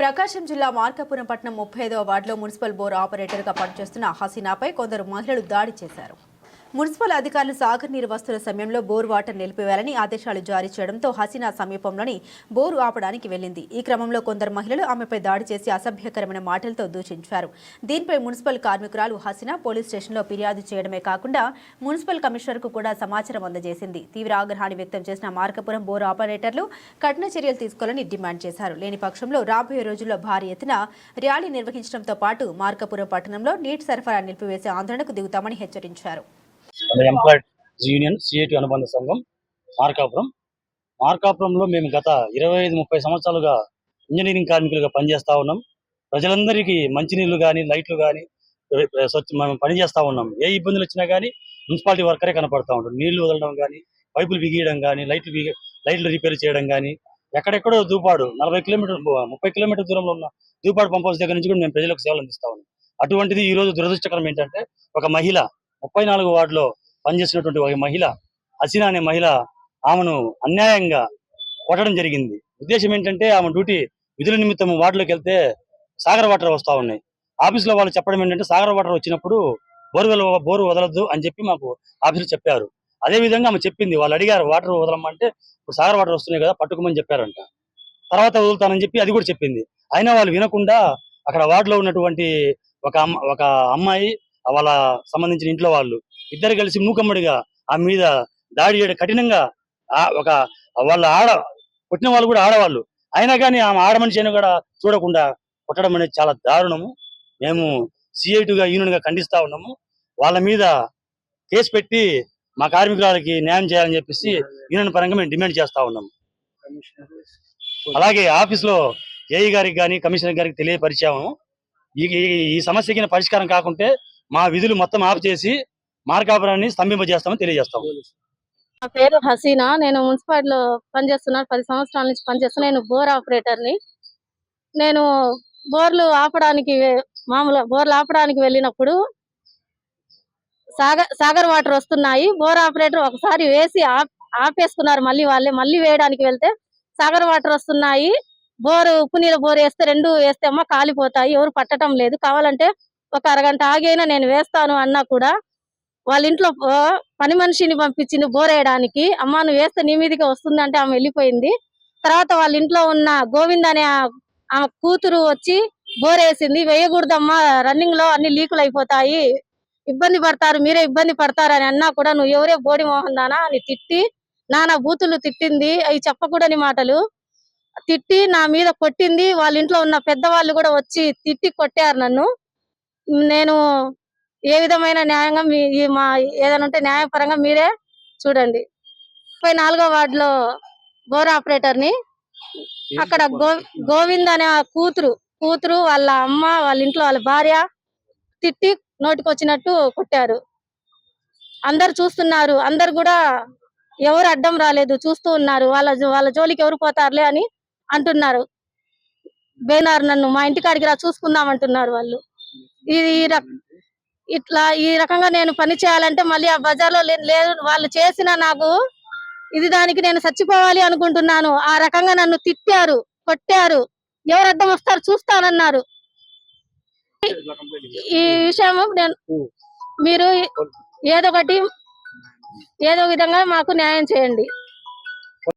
ప్రకాశం జిల్లా మార్కాపురం పట్టణం ముప్పై ఐదవ వార్డులో మున్సిపల్ బోర్ ఆపరేటర్గా పనిచేస్తున్న హసీనాపై కొందరు మహిళలు దాడి చేశారు. మున్సిపల్ అధికారులు సాగర్ నీరు వస్తున్న సమయంలో బోర్ వాటర్ నిలిపివేయాలని ఆదేశాలు జారీ చేయడంతో హసీనా సమీపంలోని బోరు ఆపడానికి వెళ్ళింది ఈ క్రమంలో కొందరు మహిళలు ఆమెపై దాడి చేసి అసభ్యకరమైన మాటలతో దూషించారు. దీనిపై మున్సిపల్ కార్మికురాలు హసీనా పోలీస్ స్టేషన్లో ఫిర్యాదు చేయడమే కాకుండా మున్సిపల్ కమిషనర్కు కూడా సమాచారం అందజేసింది. తీవ్ర ఆగ్రహాన్ని వ్యక్తం చేసిన మార్కపురం బోర్ ఆపరేటర్లు కఠిన చర్యలు తీసుకోవాలని డిమాండ్ చేశారు. లేని పక్షంలో రాబోయే రోజుల్లో భారీ ఎత్తున ర్యాలీ నిర్వహించడంతో పాటు మార్కపురం పట్టణంలో నీటి సరఫరా నిలిపివేసే ఆందోళనకు దిగుతామని హెచ్చరించారు. ఎంప్లాయిడ్ యూనియన్ సిఐటి అనుబంధ సంఘం మార్కాపురం. మార్కాపురంలో మేము గత ఇరవై ఐదు ముప్పై సంవత్సరాలుగా ఇంజనీరింగ్ కార్మికులుగా పనిచేస్తూ ఉన్నాం. ప్రజలందరికీ మంచినీళ్ళు కానీ లైట్లు కానీ స్వచ్ఛ మనం పనిచేస్తూ ఉన్నాం. ఏ ఇబ్బందులు వచ్చినా కానీ మున్సిపాలిటీ వర్కరే కనపడతా ఉంటాం నీళ్ళు వదలడం కానీ పైపులు బిగియడం కానీ లైట్లు బిగి లైట్లు రిపేర్ చేయడం కానీ ఎక్కడెక్కడో దూపాడు. నలభై కిలోమీటర్ ముప్పై కిలోమీటర్ దూరంలో ఉన్న దూపాడు పంప్ హౌస్ దగ్గర నుంచి కూడా మేము ప్రజలకు సేవలు అందిస్తా ఉన్నాం. అటువంటిది ఈ రోజు దురదృష్టకరం ఏంటంటే ఒక మహిళ ముప్పై నాలుగు వార్డులో పనిచేసినటువంటి ఒక మహిళ హసీనా అనే మహిళ ఆమెను అన్యాయంగా కొట్టడం జరిగింది. ఉద్దేశం ఏంటంటే ఆమె డ్యూటీ విధుల నిమిత్తం వార్డులోకి వెళ్తే సాగర్ వాటర్ వస్తా ఉన్నాయి. ఆఫీస్లో వాళ్ళు చెప్పడం ఏంటంటే సాగర్ వాటర్ వచ్చినప్పుడు బోర్వెల్ బోరు వదలద్దు అని చెప్పి మాకు ఆఫీసులో చెప్పారు. అదే విధంగా ఆమె చెప్పింది వాళ్ళు అడిగారు వాటర్ వదలమంటే ఇప్పుడు సాగర్ వాటర్ వస్తున్నాయి కదా పట్టుకోమని చెప్పారంట. తర్వాత వదులుతానని చెప్పి అది కూడా చెప్పింది. అయినా వాళ్ళు వినకుండా అక్కడ వార్డులో ఉన్నటువంటి ఒక అమ్మ ఒక అమ్మాయి వాళ్ళ సంబంధించిన ఇంట్లో వాళ్ళు ఇద్దరు కలిసి మూకమ్మడిగా ఆ మీద దాడి చేయడం కఠినంగా ఆ ఒక వాళ్ళ ఆడ పుట్టిన వాళ్ళు కూడా ఆడవాళ్ళు. అయినా కానీ ఆమె ఆడ మనిషి అని కూడా చూడకుండా కొట్టడం అనేది చాలా దారుణము. మేము సిఐటిగా యూనియన్గా ఖండిస్తా ఉన్నాము. వాళ్ళ మీద కేసు పెట్టి మా కార్మికులకి న్యాయం చేయాలని చెప్పేసి యూనియన్ పరంగా మేము డిమాండ్ చేస్తా ఉన్నాము అలాగే ఆఫీస్లో ఏఈ గారికి కానీ కమిషనర్ గారికి తెలియపరిచాము. ఈ సమస్యకి పరిష్కారం కాకుంటే మా విధులు మొత్తం ఆఫ్ చేసి మార్కాపురాన్ని స్తంభింపజేస్తామని తెలియజేస్తాం. నా పేరు హసీనా. నేను మున్సిపాలిటీలో పనిచేస్తున్నాను పది సంవత్సరాల నుంచి పనిచేస్తున్నా. నేను బోర్ ఆపరేటర్ని. నేను బోర్లు ఆపడానికి మామూలు బోర్లు ఆపడానికి వెళ్ళినప్పుడు సాగర్ సాగర్ వాటర్ వస్తున్నాయి. బోర్ ఆపరేటర్ ఒకసారి వేసి ఆపేసుకున్నారు మళ్ళీ వాళ్ళే. మళ్ళీ వేయడానికి వెళ్తే సాగర్ వాటర్ వస్తున్నాయి. బోరు ఉప్పు నీళ్ళ బోర్ వేస్తే రెండు వేస్తే అమ్మ కాలిపోతాయి. ఎవరు పట్టడం లేదు. కావాలంటే ఒక అరగంట ఆగైనా నేను వేస్తాను అన్నా కూడా వాళ్ళ ఇంట్లో పని మనిషిని పంపించింది బోరేయడానికి. అమ్మ నువ్వు వేస్తే నీ మీదకి వస్తుంది అంటే ఆమె వెళ్ళిపోయింది. తర్వాత వాళ్ళ ఇంట్లో ఉన్న గోవింద్ అనే ఆమె కూతురు వచ్చి బోరేసింది. వేయకూడదమ్మా రన్నింగ్లో అన్ని లీకులు అయిపోతాయి. ఇబ్బంది పడతారు మీరే ఇబ్బంది పడతారు అని అన్నా కూడా నువ్వు ఎవరే బోడి మోహన్ దానా అని తిట్టి నానా బూతులు తిట్టింది. అవి చెప్పకూడని మాటలు. తిట్టి నా మీద కొట్టింది. వాళ్ళ ఇంట్లో ఉన్న పెద్దవాళ్ళు కూడా వచ్చి తిట్టి కొట్టారు నన్ను. నేను ఏ విధమైన న్యాయంగా మీ మా ఏదైనా ఉంటే న్యాయపరంగా మీరే చూడండి. ముప్పై నాలుగో వార్డులో బోర్ ఆపరేటర్ని అక్కడ గో గోవింద్ అనే కూతురు కూతురు వాళ్ళ అమ్మ వాళ్ళ ఇంట్లో వాళ్ళ భార్య తిట్టి నోటికి వచ్చినట్టు కొట్టారు. అందరు చూస్తున్నారు. అందరు కూడా ఎవరు అడ్డం రాలేదు చూస్తూ ఉన్నారు. వాళ్ళ వాళ్ళ జోలికి ఎవరు పోతారులే అని అంటున్నారు. బేనారు నన్ను మా ఇంటికాడికి రా చూసుకుందాం అంటున్నారు వాళ్ళు. ఇది ఇట్లా ఈ రకంగా నేను పని చేయాలంటే మళ్ళీ ఆ బజార్లో లేదు వాళ్ళు చేసిన నాకు ఇది దానికి నేను చచ్చిపోవాలి అనుకుంటున్నాను. ఆ రకంగా నన్ను తిట్టారు కొట్టారు. ఎవరు అర్థం వస్తారు చూస్తానన్నారు. ఈ విషయం నేను మీరు ఏదో ఒకటి ఏదో విధంగా మాకు న్యాయం చేయండి.